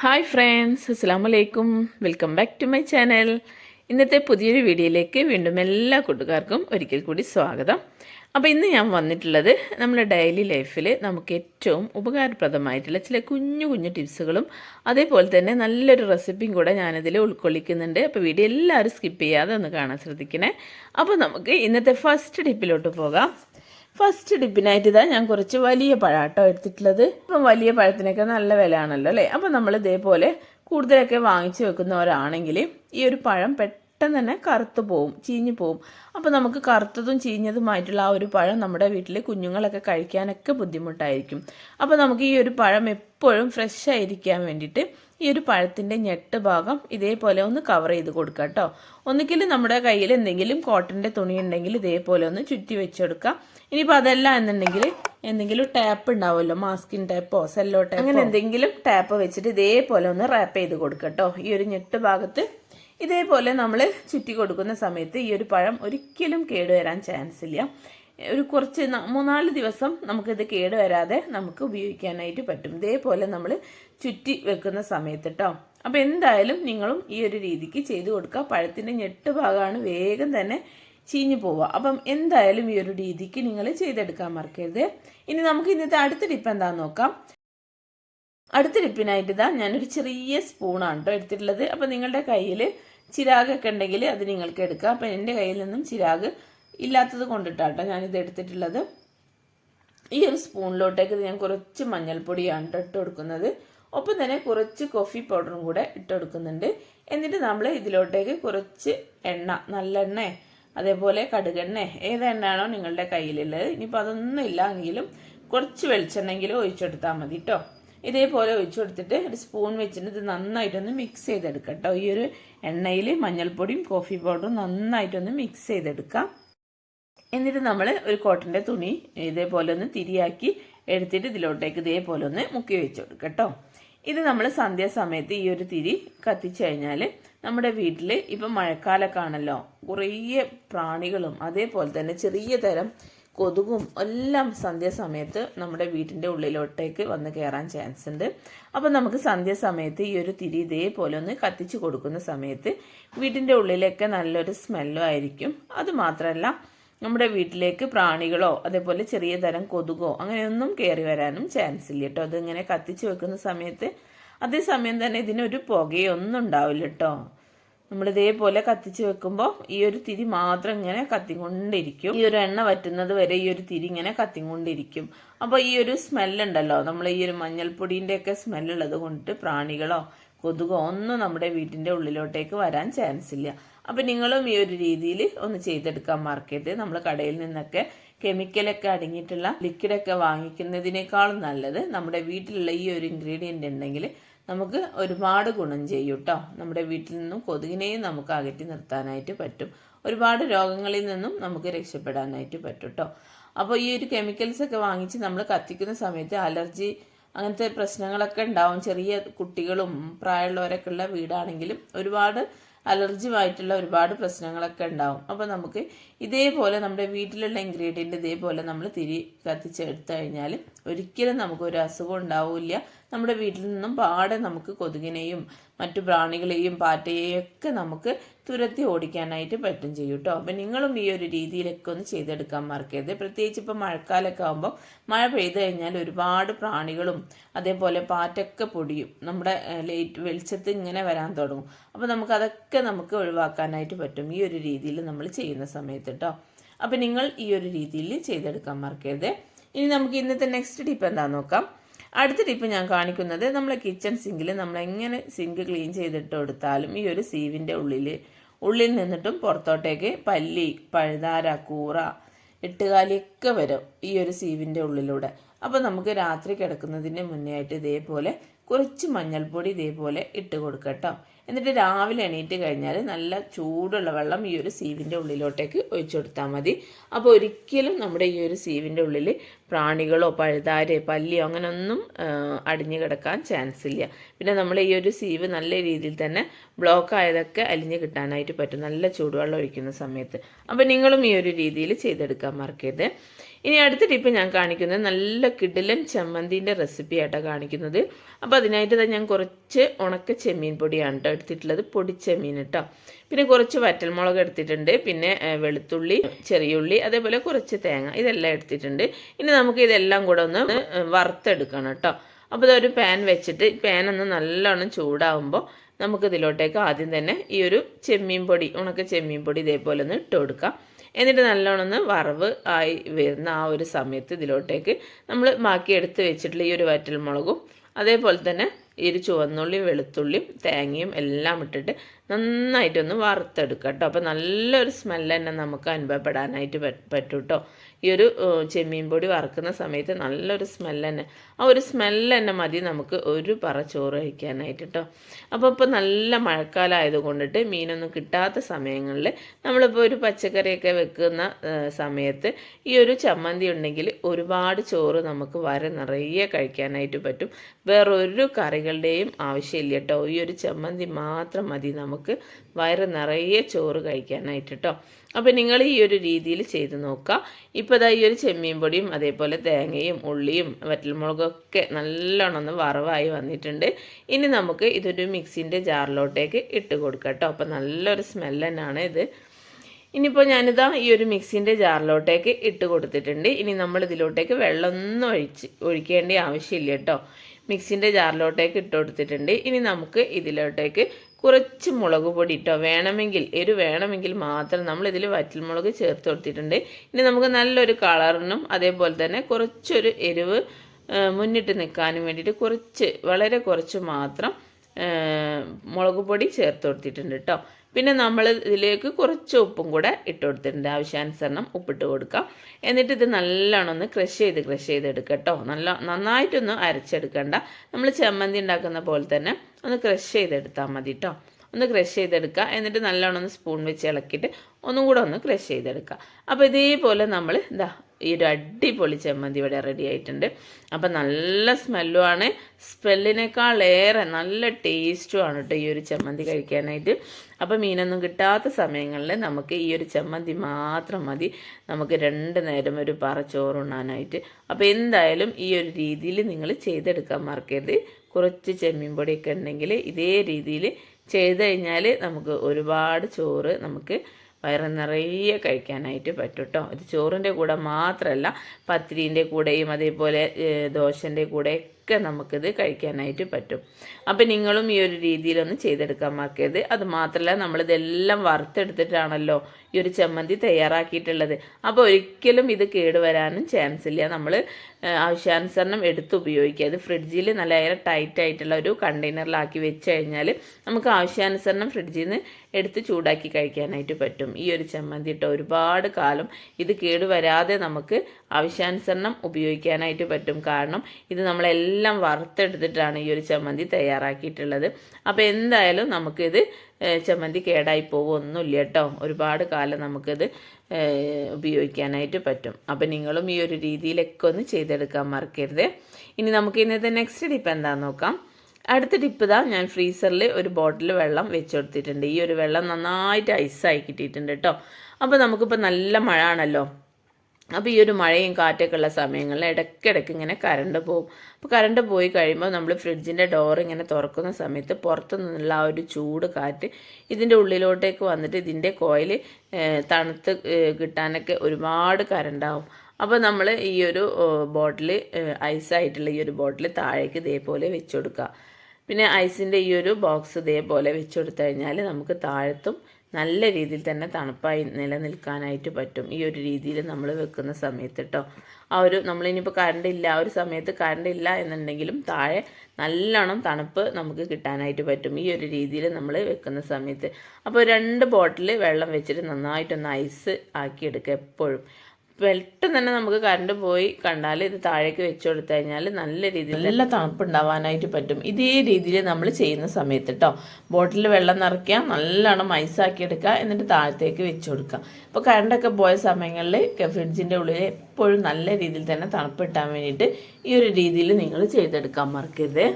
Hi friends അസ്സാം വലൈക്കും welcome back to my channel ഇന്നത്തെ പുതിയൊരു വീഡിയോയിലേക്ക് വീണ്ടും എല്ലാ കൂട്ടുകാർക്കും ഒരിക്കൽ കൂടി സ്വാഗതം. അപ്പോൾ ഇന്ന് ഞാൻ വന്നിട്ടുള്ളത് നമ്മുടെ ഡെയിലി ലൈഫിൽ നമുക്ക് ഏറ്റവും ഉപകാരപ്രദമായിട്ടുള്ള ചില കുഞ്ഞു കുഞ്ഞു ടിപ്സുകളും അതേപോലെ തന്നെ നല്ലൊരു റെസിപ്പിയും കൂടെ ഞാനതിൽ ഉൾക്കൊള്ളിക്കുന്നുണ്ട്. അപ്പോൾ വീഡിയോ എല്ലാവരും സ്കിപ്പ് ചെയ്യാതെ ഒന്ന് കാണാൻ ശ്രദ്ധിക്കണേ. അപ്പോൾ നമുക്ക് ഇന്നത്തെ ഫസ്റ്റ് ടിപ്പിലോട്ട് പോകാം. ഫസ്റ്റ് ഡിപ്പിനായിട്ട് ഇതാ ഞാൻ കുറച്ച് വലിയ പഴാട്ടോ എടുത്തിട്ടുള്ളത്. അപ്പം വലിയ പഴത്തിനൊക്കെ നല്ല വില ആണല്ലോ അല്ലേ? അപ്പം നമ്മൾ ഇതേപോലെ കൂടുതലൊക്കെ വാങ്ങിച്ചു വെക്കുന്നവരാണെങ്കിൽ ഈ ഒരു പഴം പെട്ടെന്ന് തന്നെ കറുത്തു പോവും ചീഞ്ഞു പോവും. അപ്പോൾ നമുക്ക് കറുത്തതും ചീഞ്ഞതുമായിട്ടുള്ള ആ ഒരു പഴം നമ്മുടെ വീട്ടിൽ കുഞ്ഞുങ്ങളൊക്കെ കഴിക്കാനൊക്കെ ബുദ്ധിമുട്ടായിരിക്കും. അപ്പോൾ നമുക്ക് ഈ ഒരു പഴം എപ്പോഴും ഫ്രഷ് ആയിരിക്കാൻ വേണ്ടിയിട്ട് ഈ ഒരു പഴത്തിന്റെ ഞെട്ട് ഭാഗം ഇതേപോലെ ഒന്ന് കവർ ചെയ്ത് കൊടുക്കുക കേട്ടോ ഒന്നുകിൽ നമ്മുടെ കയ്യിൽ എന്തെങ്കിലും കോട്ടന്റെ തുണി ഉണ്ടെങ്കിൽ ഇതേപോലെ ഒന്ന് ചുറ്റി വെച്ചെടുക്കാം. ഇനിയിപ്പോൾ അതല്ല എന്നുണ്ടെങ്കിൽ എന്തെങ്കിലും ടാപ്പ് ഉണ്ടാവുമല്ലോ മാസ്കിൻ ടാപ്പോ സെല്ലോ ടാപ്പോ അങ്ങനെ എന്തെങ്കിലും ടാപ്പ് വെച്ചിട്ട് ഇതേപോലെ ഒന്ന് റാപ്പ് ചെയ്ത് കൊടുക്കുക കേട്ടോ ഈ ഒരു ഞെട്ട് ഭാഗത്ത് ഇതേപോലെ നമ്മൾ ചുറ്റി കൊടുക്കുന്ന സമയത്ത് ഈ ഒരു പഴം ഒരിക്കലും കേടുവരാൻ ചാൻസ് ഇല്ല. ഒരു കുറച്ച് മൂന്നാൽ ദിവസം നമുക്കിത് കേടുവരാതെ നമുക്ക് ഉപയോഗിക്കാനായിട്ട് പറ്റും. ഇതേപോലെ നമ്മൾ ചുറ്റി വെക്കുന്ന സമയത്ത് കേട്ടോ അപ്പോൾ എന്തായാലും നിങ്ങളും ഈ ഒരു രീതിക്ക് ചെയ്തു കൊടുക്കുക. പഴത്തിന്റെ ഞെട്ട് ഭാഗമാണ് വേഗം തന്നെ ചീഞ്ഞു പോവുക. അപ്പം എന്തായാലും ഈ ഒരു രീതിക്ക് നിങ്ങൾ ചെയ്തെടുക്കാൻ മറക്കരുത്. ഇനി നമുക്ക് ഇന്നത്തെ അടുത്ത ടിപ്പ് എന്താണെന്ന് നോക്കാം. അടുത്ത ടിപ്പിനായിട്ട് ഇതാ ഞാനൊരു ചെറിയ സ്പൂണാണ് കേട്ടോ എടുത്തിട്ടുള്ളത്. അപ്പം നിങ്ങളുടെ കയ്യിൽ ചിരാഗൊക്കെ ഉണ്ടെങ്കിൽ അത് നിങ്ങൾക്ക് എടുക്കാം. അപ്പം എന്റെ കയ്യിൽ നിന്നും ചിരാഗ് ഇല്ലാത്തത് കൊണ്ടിട്ടാട്ടോ ഞാനിത് എടുത്തിട്ടുള്ളത്. ഈ ഒരു സ്പൂണിലോട്ടേക്ക് ഞാൻ കുറച്ച് മഞ്ഞൾപ്പൊടിയാണ് ട്ടോ ഇട്ട് കൊടുക്കുന്നത്. ഒപ്പം തന്നെ കുറച്ച് കോഫി പൗഡറും കൂടെ ഇട്ടെടുക്കുന്നുണ്ട്. എന്നിട്ട് നമ്മൾ ഇതിലോട്ടേക്ക് കുറച്ച് എണ്ണ നല്ലെണ്ണ അതേപോലെ കടുകെണ്ണ ഏത് എണ്ണയാണോ നിങ്ങളുടെ കയ്യിലുള്ളത്. ഇനിയിപ്പോൾ അതൊന്നും ഇല്ല എങ്കിലും കുറച്ച് വെളിച്ചെണ്ണെങ്കിലും ഒഴിച്ചെടുത്താൽ മതി കേട്ടോ ഇതേപോലെ ഒഴിച്ചു കൊടുത്തിട്ട് ഒരു സ്പൂൺ വെച്ചിട്ട് ഇത് നന്നായിട്ടൊന്ന് മിക്സ് ചെയ്തെടുക്കാം കേട്ടോ ഈ ഒരു എണ്ണയിൽ മഞ്ഞൾപ്പൊടിയും കോഫി പൗഡറും നന്നായിട്ടൊന്ന് മിക്സ് ചെയ്തെടുക്കാം. എന്നിട്ട് നമ്മൾ ഒരു കോട്ടന്റെ തുണി ഇതേപോലെ ഒന്ന് തിരിയാക്കി എടുത്തിട്ട് ഇതിലോട്ടേക്ക് ഇതേപോലെ ഒന്ന് മുക്കി വെച്ച് കൊടുക്കാം കേട്ടോ ഇത് നമ്മൾ സന്ധ്യാസമയത്ത് ഈ ഒരു തിരി കത്തിച്ചു കഴിഞ്ഞാൽ നമ്മുടെ വീട്ടിൽ ഇപ്പം മഴക്കാലക്കാണല്ലോ കുറേ പ്രാണികളും അതേപോലെ തന്നെ ചെറിയ തരം കൊതുകും എല്ലാം സന്ധ്യാസമയത്ത് നമ്മുടെ വീട്ടിന്റെ ഉള്ളിലോട്ടേക്ക് വന്ന് കയറാൻ ചാൻസ് ഉണ്ട്. അപ്പം നമുക്ക് സന്ധ്യാസമയത്ത് ഈ ഒരു തിരി ഇതേപോലെ ഒന്ന് കത്തിച്ചു കൊടുക്കുന്ന സമയത്ത് വീട്ടിന്റെ ഉള്ളിലൊക്കെ നല്ലൊരു സ്മെല്ലും ആയിരിക്കും. അത് മാത്രമല്ല നമ്മുടെ വീട്ടിലേക്ക് പ്രാണികളോ അതേപോലെ ചെറിയ തരം കൊതുകോ അങ്ങനെയൊന്നും കയറി വരാനും ചാൻസ് ഇല്ല കേട്ടോ അതിങ്ങനെ കത്തിച്ച് വെക്കുന്ന സമയത്ത് അതേസമയം തന്നെ ഇതിനൊരു പുകയൊന്നും ഉണ്ടാവില്ല കേട്ടോ നമ്മൾ ഇതേപോലെ കത്തിച്ച് വെക്കുമ്പോൾ ഈ ഒരു തിരി മാത്രം ഇങ്ങനെ കത്തിക്കൊണ്ടിരിക്കും. ഈ ഒരു എണ്ണ വറ്റുന്നത് വരെ ഈ ഒരു തിരി ഇങ്ങനെ കത്തിക്കൊണ്ടിരിക്കും. അപ്പോൾ ഈ ഒരു സ്മെല്ലുണ്ടല്ലോ നമ്മൾ ഈ ഒരു മഞ്ഞൾപ്പൊടീന്റെ ഒക്കെ സ്മെല്ലുള്ളത് കൊണ്ടിട്ട് പ്രാണികളോ കൊതുകോ ഒന്നും നമ്മുടെ വീട്ടിന്റെ ഉള്ളിലോട്ടേക്ക് വരാൻ ചാൻസ് ഇല്ല. അപ്പം നിങ്ങളും ഈ ഒരു രീതിയിൽ ഒന്ന് ചെയ്തെടുക്കാൻ മറക്കരുത് നമ്മൾ കടയിൽ നിന്നൊക്കെ കെമിക്കലൊക്കെ അടങ്ങിയിട്ടുള്ള ലിക്വിഡൊക്കെ വാങ്ങിക്കുന്നതിനേക്കാളും നല്ലത് നമ്മുടെ വീട്ടിലുള്ള ഈ ഒരു ഇൻഗ്രീഡിയന്റ് ഉണ്ടെങ്കിൽ നമുക്ക് ഒരുപാട് ഗുണം ചെയ്യും കേട്ടോ നമ്മുടെ വീട്ടിൽ നിന്നും കൊതുകിനെയും നമുക്ക് അകറ്റി നിർത്താനായിട്ട് പറ്റും. ഒരുപാട് രോഗങ്ങളിൽ നിന്നും നമുക്ക് രക്ഷപ്പെടാനായിട്ട് പറ്റും കേട്ടോ അപ്പോൾ ഈ ഒരു കെമിക്കൽസ് ഒക്കെ വാങ്ങിച്ച് നമ്മൾ കത്തിക്കുന്ന സമയത്ത് അലർജി അങ്ങനത്തെ പ്രശ്നങ്ങളൊക്കെ ഉണ്ടാവും. ചെറിയ കുട്ടികളും പ്രായമുള്ളവരൊക്കെ ഉള്ള വീടാണെങ്കിലും ഒരുപാട് അലർജിയുമായിട്ടുള്ള ഒരുപാട് പ്രശ്നങ്ങളൊക്കെ ഉണ്ടാവും. അപ്പോൾ നമുക്ക് ഇതേപോലെ നമ്മുടെ വീട്ടിലുള്ള ഇൻഗ്രീഡിയന്റ് ഇതേപോലെ നമ്മൾ തിരി കത്തിച്ചെടുത്തു കഴിഞ്ഞാൽ ഒരിക്കലും നമുക്ക് ഒരു അസുഖം ഉണ്ടാവില്ല. നമ്മുടെ വീട്ടിൽ നിന്നും പാടെ നമുക്ക് കൊതുകിനെയും മറ്റു പ്രാണികളെയും പാറ്റയെയും ഒക്കെ നമുക്ക് തുരത്തി ഓടിക്കാനായിട്ട് പറ്റും ചെയ്യും കേട്ടോ. അപ്പം നിങ്ങളും ഈ ഒരു രീതിയിലൊക്കെ ഒന്ന് ചെയ്തെടുക്കാൻ മറക്കരുത്. പ്രത്യേകിച്ച് ഇപ്പോൾ മഴക്കാലമൊക്കെ ആകുമ്പോൾ മഴ പെയ്തു കഴിഞ്ഞാൽ ഒരുപാട് പ്രാണികളും അതേപോലെ പാറ്റൊക്കെ പൊടിയും നമ്മുടെ ലൈറ്റ് വെളിച്ചത്ത് ഇങ്ങനെ വരാൻ തുടങ്ങും. അപ്പോൾ നമുക്ക് അതൊക്കെ നമുക്ക് ഒഴിവാക്കാനായിട്ട് പറ്റും ഈ ഒരു രീതിയിൽ നമ്മൾ ചെയ്യുന്ന സമയത്ത് കേട്ടോ. അപ്പം നിങ്ങൾ ഈ ഒരു രീതിയിൽ ചെയ്തെടുക്കാൻ മറക്കരുത്. ഇനി നമുക്ക് ഇന്നത്തെ നെക്സ്റ്റ് ടിപ്പ് എന്താണെന്ന് നോക്കാം. അടുത്ത ടിപ്പ് ഞാൻ കാണിക്കുന്നത് നമ്മളെ കിച്ചൺ സിങ്കിൽ നമ്മൾ എങ്ങനെ സിങ്ക് ക്ലീൻ ചെയ്തിട്ട് കൊടുത്താലും ഈ ഒരു സീവിന്റെ ഉള്ളിൽ ഉള്ളിൽ നിന്നിട്ടും പുറത്തോട്ടേക്ക് പല്ലി പഴുതാര കൂറ എട്ടുകാലിയൊക്കെ വരും ഈ ഒരു സീവിന്റെ ഉള്ളിലൂടെ. അപ്പോൾ നമുക്ക് രാത്രി കിടക്കുന്നതിന് മുന്നേ ആയിട്ട് ഇതേപോലെ കുറച്ച് മഞ്ഞൾപ്പൊടി ഇതേപോലെ ഇട്ട് കൊടുക്കുക കേട്ടോ എന്നിട്ട് രാവിലെ എണീറ്റ് കഴിഞ്ഞാൽ നല്ല ചൂടുള്ള വെള്ളം ഈ ഒരു സീവിന്റെ ഉള്ളിലോട്ടേക്ക് ഒഴിച്ചു കൊടുത്താൽ മതി. അപ്പോൾ ഒരിക്കലും നമ്മുടെ ഈ ഒരു സീവിന്റെ ഉള്ളിൽ പ്രാണികളോ പഴുതാരോ പല്ലിയോ അങ്ങനെയൊന്നും അടിഞ്ഞു കിടക്കാൻ ചാൻസ് ഇല്ല. പിന്നെ നമ്മൾ ഈ ഒരു സീവ് നല്ല രീതിയിൽ തന്നെ ബ്ലോക്ക് ആയതൊക്കെ അലിഞ്ഞു കിട്ടാനായിട്ട് പറ്റും. നല്ല ചൂടുവെള്ളം ഒഴിക്കുന്ന സമയത്ത്. അപ്പോൾ നിങ്ങളും ഈ ഒരു രീതിയിൽ ചെയ്തെടുക്കാൻ മറക്കരുത്. ഇനി അടുത്ത ടിപ്പ് ഞാൻ കാണിക്കുന്നത് നല്ല കിടിലൻ ചമ്മന്തിന്റെ റെസിപ്പി ആയിട്ടാണ് കാണിക്കുന്നത്. അപ്പോൾ അതിനായിട്ട് ഞാൻ കുറച്ച് ഉണക്ക ചെമ്മീൻ പൊടിയാണ് കേട്ടോ എടുത്തിട്ടുള്ളത്. പൊടിച്ചെമ്മീൻ കേട്ടോ പിന്നെ കുറച്ച് വറ്റൽമുളക് എടുത്തിട്ടുണ്ട്. പിന്നെ വെളുത്തുള്ളി ചെറിയുള്ളി അതേപോലെ കുറച്ച് തേങ്ങ ഇതെല്ലാം എടുത്തിട്ടുണ്ട്. ഇനി നമുക്ക് ഇതെല്ലാം കൂടെ ഒന്ന് വറുത്തെടുക്കണം കേട്ടോ അപ്പോൾ ഇതൊരു പാൻ വെച്ചിട്ട് പാൻ ഒന്ന് നല്ലോണം ചൂടാവുമ്പോൾ നമുക്ക് ഇതിലോട്ടേക്ക് ആദ്യം തന്നെ ഈ ഒരു ചെമ്മീൻ പൊടി ഉണക്ക ചെമ്മീൻ പൊടി ഇതേപോലെ ഒന്ന് ഇട്ട് കൊടുക്കാം. എന്നിട്ട് നല്ലോണം ഒന്ന് വറവ് ആയി വരുന്ന ആ ഒരു സമയത്ത് ഇതിലോട്ടേക്ക് നമ്മൾ ബാക്കി എടുത്ത് വെച്ചിട്ടുള്ള ഈ ഒരു വറ്റൽ മുളകും അതേപോലെ തന്നെ ഈ ഒരു ചുവന്നുള്ളിയും വെളുത്തുള്ളിയും തേങ്ങയും എല്ലാം ഇട്ടിട്ട് നന്നായിട്ടൊന്ന് വറുത്തെടുക്കുക കേട്ടോ. അപ്പോൾ നല്ലൊരു സ്മെല്ല് തന്നെ നമുക്ക് അനുഭവപ്പെടാനായിട്ട് പറ്റും കേട്ടോ ഈ ഒരു ചെമ്മീൻ പൊടി വറുക്കുന്ന സമയത്ത് നല്ലൊരു സ്മെല്ല് തന്നെ ആ ഒരു സ്മെല്ല് തന്നെ മതി നമുക്ക് ഒരു പറ ചോറ് കഴിക്കാനായിട്ട് കേട്ടോ അപ്പോൾ ഇപ്പോൾ നല്ല മഴക്കാലമായത് കൊണ്ടിട്ട് മീനൊന്നും കിട്ടാത്ത സമയങ്ങളിൽ നമ്മളിപ്പോൾ ഒരു പച്ചക്കറിയൊക്കെ വെക്കുന്ന സമയത്ത് ഈ ഒരു ചമ്മന്തി ഉണ്ടെങ്കിൽ ഒരുപാട് ചോറ് നമുക്ക് വര നിറയെ കഴിക്കാനായിട്ട് പറ്റും. വേറൊരു കറികളുടെയും ആവശ്യമില്ല കേട്ടോ ഈ ഒരു ചമ്മന്തി മാത്രം മതി നമുക്ക് വയറ് നിറയെ ചോറ് കഴിക്കാനായിട്ട് കേട്ടോ അപ്പോൾ നിങ്ങൾ ഈ ഒരു രീതിയിൽ ചെയ്ത് നോക്കുക. ഇപ്പോൾ ഇതാ ഈ ഒരു ചെമ്മീൻ പൊടിയും അതേപോലെ തേങ്ങയും ഉള്ളിയും വറ്റൽമുളകൊക്കെ നല്ലോണം ഒന്ന് വറവായി വന്നിട്ടുണ്ട്. ഇനി നമുക്ക് ഇതൊരു മിക്സിന്റെ ജാറിലോട്ടേക്ക് ഇട്ട് കൊടുക്കാം കേട്ടോ. അപ്പോൾ നല്ലൊരു സ്മെല്ല് തന്നെയാണ് ഇത്. ഇനിയിപ്പോൾ ഞാനിതാ ഈ ഒരു മിക്സിന്റെ ജാറിലോട്ടേക്ക് ഇട്ട് കൊടുത്തിട്ടുണ്ട്. ഇനി നമ്മൾ ഇതിലോട്ടേക്ക് വെള്ളമൊന്നും ഒഴിച്ച് ഒഴിക്കേണ്ട ആവശ്യമില്ല കേട്ടോ. മിക്സിന്റെ ജാറിലോട്ടേക്ക് ഇട്ട് കൊടുത്തിട്ടുണ്ട്. ഇനി നമുക്ക് ഇതിലോട്ടേക്ക് കുറച്ച് മുളക് പൊടി ഇട്ടോ. വേണമെങ്കിൽ എരു വേണമെങ്കിൽ മാത്രം നമ്മൾ ഇതിൽ വറ്റൽമുളക് ചേർത്ത് കൊടുത്തിട്ടുണ്ട്. ഇനി നമുക്ക് നല്ലൊരു കളറിനും അതേപോലെ തന്നെ കുറച്ചൊരു എരിവ് മുന്നിട്ട് നിൽക്കാനും വേണ്ടിയിട്ട് കുറച്ച് വളരെ കുറച്ച് മാത്രം മുളക് പൊടി ചേർത്ത് കൊടുത്തിട്ടുണ്ട് കേട്ടോ പിന്നെ നമ്മൾ ഇതിലേക്ക് കുറച്ച് ഉപ്പും കൂടെ ഇട്ട് കൊടുത്തിട്ടുണ്ട്. ആവശ്യാനുസരണം ഉപ്പിട്ട് കൊടുക്കാം. എന്നിട്ട് ഇത് നല്ലോണം ഒന്ന് ക്രഷ് ചെയ്ത് ക്രഷ് ചെയ്തെടുക്കുക കേട്ടോ നല്ല നന്നായിട്ടൊന്ന് അരച്ചെടുക്കണ്ട. നമ്മൾ ചമ്മന്തി ഉണ്ടാക്കുന്ന പോലെ തന്നെ ഒന്ന് ക്രഷ് ചെയ്തെടുത്താൽ മതി കേട്ടോ ഒന്ന് ക്രഷ് ചെയ്തെടുക്കുക എന്നിട്ട് നല്ലോണം ഒന്ന് സ്പൂൺ വെച്ച് ഇളക്കിയിട്ട് ഒന്നും കൂടെ ഒന്ന് ക്രഷ് ചെയ്തെടുക്കുക അപ്പോൾ ഇതേപോലെ നമ്മൾ ഇതാ ഈ ഒരു അടിപൊളി ചമ്മന്തി ഇവിടെ റെഡി ആയിട്ടുണ്ട്. അപ്പം നല്ല സ്മെല്ലുമാണ്. സ്മെല്ലിനേക്കാളേറെ നല്ല ടേസ്റ്റുമാണ് കേട്ടോ ഈ ഒരു ചമ്മന്തി കഴിക്കാനായിട്ട്. അപ്പം മീനൊന്നും കിട്ടാത്ത സമയങ്ങളിൽ നമുക്ക് ഈ ഒരു ചമ്മന്തി മാത്രം മതി. നമുക്ക് രണ്ട് നേരം ഒരു പറ ചോറുണ്ണാനായിട്ട് അപ്പോൾ എന്തായാലും ഈ ഒരു രീതിയിൽ നിങ്ങൾ ചെയ്തെടുക്കാൻ മറക്കരുത്. കുറച്ച് ചെമ്മീൻ പൊടിയൊക്കെ ഉണ്ടെങ്കിൽ ഇതേ രീതിയിൽ ചെയ്ത് കഴിഞ്ഞാൽ നമുക്ക് ഒരുപാട് ചോറ് നമുക്ക് വയറ് നിറയെ കഴിക്കാനായിട്ട് പറ്റും കേട്ടോ ഇത് ചോറിന്റെ കൂടെ മാത്രമല്ല പത്തിരീന്റെ കൂടെയും അതേപോലെ ദോശന്റെ കൂടെയൊക്കെ നമുക്കിത് കഴിക്കാനായിട്ട് പറ്റും. അപ്പം നിങ്ങളും ഈ ഒരു രീതിയിലൊന്ന് ചെയ്തെടുക്കാൻ മാക്കിയത് അത് മാത്രമല്ല നമ്മളിതെല്ലാം വറുത്തെടുത്തിട്ടാണല്ലോ ഈ ഒരു ചമ്മന്തി തയ്യാറാക്കിയിട്ടുള്ളത്. അപ്പോൾ ഒരിക്കലും ഇത് കേടുവരാനും ചാൻസ് ഇല്ല നമ്മൾ ആവശ്യാനുസരണം എടുത്ത് ഉപയോഗിക്കുക. അത് ഫ്രിഡ്ജിൽ നല്ല ടൈറ്റ് ആയിട്ടുള്ള ഒരു കണ്ടെയ്നറിലാക്കി വെച്ച് കഴിഞ്ഞാൽ നമുക്ക് ആവശ്യാനുസരണം ഫ്രിഡ്ജിൽ നിന്ന് എടുത്ത് ചൂടാക്കി കഴിക്കാനായിട്ട് പറ്റും. ഈ ഒരു ചമ്മന്തി ഇട്ട് ഒരുപാട് കാലം ഇത് കേടുവരാതെ നമുക്ക് ആവശ്യാനുസരണം ഉപയോഗിക്കാനായിട്ട് പറ്റും. കാരണം ഇത് നമ്മളെല്ലാം വറുത്തെടുത്തിട്ടാണ് ഈ ഒരു ചമ്മന്തി തയ്യാറാക്കിയിട്ടുള്ളത്. അപ്പോൾ എന്തായാലും നമുക്കിത് ചമ്മന്തി കേടായി പോകുമൊന്നുമില്ല കേട്ടോ. ഒരുപാട് കാലം നമുക്കിത് ഉപയോഗിക്കാനായിട്ട് പറ്റും. അപ്പം നിങ്ങളും ഈ ഒരു രീതിയിലൊക്കെ ഒന്ന് ചെയ്തെടുക്കാൻ മറക്കരുത്. ഇനി നമുക്ക് ഇന്നത്തെ നെക്സ്റ്റ് ടിപ്പ് എന്താണെന്ന് നോക്കാം. അടുത്ത ടിപ്പ് ഇതാ ഞാൻ ഫ്രീസറിൽ ഒരു ബോട്ടിൽ വെള്ളം വെച്ച് കൊടുത്തിട്ടുണ്ട് ഈ ഒരു വെള്ളം നന്നായിട്ട് ഐസായി കിട്ടിയിട്ടുണ്ട് കേട്ടോ. അപ്പോൾ നമുക്കിപ്പോൾ നല്ല മഴ ആണല്ലോ. അപ്പോൾ ഈ ഒരു മഴയും കാറ്റൊക്കെ ഉള്ള സമയങ്ങളിൽ ഇടയ്ക്കിടയ്ക്ക് ഇങ്ങനെ കറണ്ട് പോകും. അപ്പോൾ കറണ്ട് പോയി കഴിയുമ്പോൾ നമ്മൾ ഫ്രിഡ്ജിന്റെ ഡോർ ഇങ്ങനെ തുറക്കുന്ന സമയത്ത് പുറത്തു നിന്നുള്ള ആ ഒരു ചൂട് കാറ്റ് ഇതിന്റെ ഉള്ളിലോട്ടേക്ക് വന്നിട്ട് ഇതിന്റെ കോയിൽ തണുത്ത് കിട്ടാനൊക്കെ ഒരുപാട് കറണ്ടാവും അപ്പോൾ നമ്മൾ ഈ ഒരു ബോട്ടിൽ ഐസായിട്ടുള്ള ഈ ഒരു ബോട്ടിൽ താഴേക്ക് ഇതേപോലെ വെച്ച് കൊടുക്കുക പിന്നെ ഐസിന്റെ ഈ ഒരു ബോക്സ് ഇതേപോലെ വെച്ച് കൊടുത്തു കഴിഞ്ഞാൽ നമുക്ക് താഴത്തും നല്ല രീതിയിൽ തന്നെ തണുപ്പായി നിലനിൽക്കാനായിട്ട് പറ്റും. ഈ ഒരു രീതിയിൽ നമ്മൾ വെക്കുന്ന സമയത്ത് കേട്ടോ ആ ഒരു നമ്മളിനിയിപ്പോൾ കറണ്ട് ഇല്ല ആ ഒരു സമയത്ത് കറണ്ട് ഇല്ല എന്നുണ്ടെങ്കിലും താഴെ നല്ലോണം തണുപ്പ് നമുക്ക് കിട്ടാനായിട്ട് പറ്റും. ഈ ഒരു രീതിയിൽ നമ്മൾ വെക്കുന്ന സമയത്ത്. അപ്പോൾ രണ്ട് ബോട്ടിൽ വെള്ളം വെച്ചിട്ട് നന്നായിട്ടൊന്ന് ഐസ് ആക്കിയെടുക്കുക എപ്പോഴും. പെട്ടെന്ന് തന്നെ നമുക്ക് കറണ്ട് പോയി കണ്ടാൽ ഇത് താഴേക്ക് വെച്ച് കൊടുത്തു കഴിഞ്ഞാൽ നല്ല രീതിയിൽ നല്ല തണുപ്പ് ഉണ്ടാവാനായിട്ട് പറ്റും. ഇതേ രീതിയിൽ നമ്മൾ ചെയ്യുന്ന സമയത്ത് കേട്ടോ ബോട്ടിൽ വെള്ളം നിറയ്ക്കുക നല്ലോണം ഐസാക്കി എടുക്കുക എന്നിട്ട് താഴത്തേക്ക് വെച്ച് കൊടുക്കുക. അപ്പോൾ കറണ്ടൊക്കെ പോയ സമയങ്ങളിൽ ഫ്രിഡ്ജിന്റെ ഉള്ളിൽ എപ്പോഴും നല്ല രീതിയിൽ തന്നെ തണുപ്പ് കിട്ടാൻ വേണ്ടിയിട്ട് ഈ ഒരു രീതിയിൽ നിങ്ങൾ ചെയ്തെടുക്കാൻ മറക്കരുത്.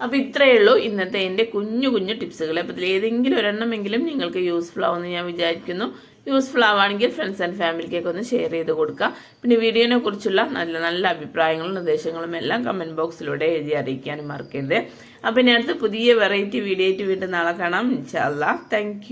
അപ്പോൾ ഇത്രയേ ഉള്ളൂ ഇന്നത്തെ എന്റെ കുഞ്ഞു കുഞ്ഞു ടിപ്സുകൾ അപ്പോൾ ഇതിൽ ഏതെങ്കിലും ഒരെണ്ണമെങ്കിലും നിങ്ങൾക്ക് യൂസ്ഫുൾ ആവുമെന്ന് ഞാൻ വിചാരിക്കുന്നു. യൂസ്ഫുൾ ആവുകയാണെങ്കിൽ ഫ്രണ്ട്സ് ആൻഡ് ഫാമിലിക്കൊക്കെ ഒന്ന് ഷെയർ ചെയ്ത് കൊടുക്കുക പിന്നെ വീഡിയോനെ കുറിച്ചുള്ള നല്ല നല്ല അഭിപ്രായങ്ങളും നിർദ്ദേശങ്ങളും എല്ലാം കമന്റ് ബോക്സിലൂടെ എഴുതി അറിയിക്കാനും മറക്കരുത്. അപ്പം ഇനി അടുത്ത് പുതിയ വെറൈറ്റി വീഡിയോ ആയിട്ട് വീണ്ടും നാളെ കാണാം. ഇൻഷാല്ല താങ്ക്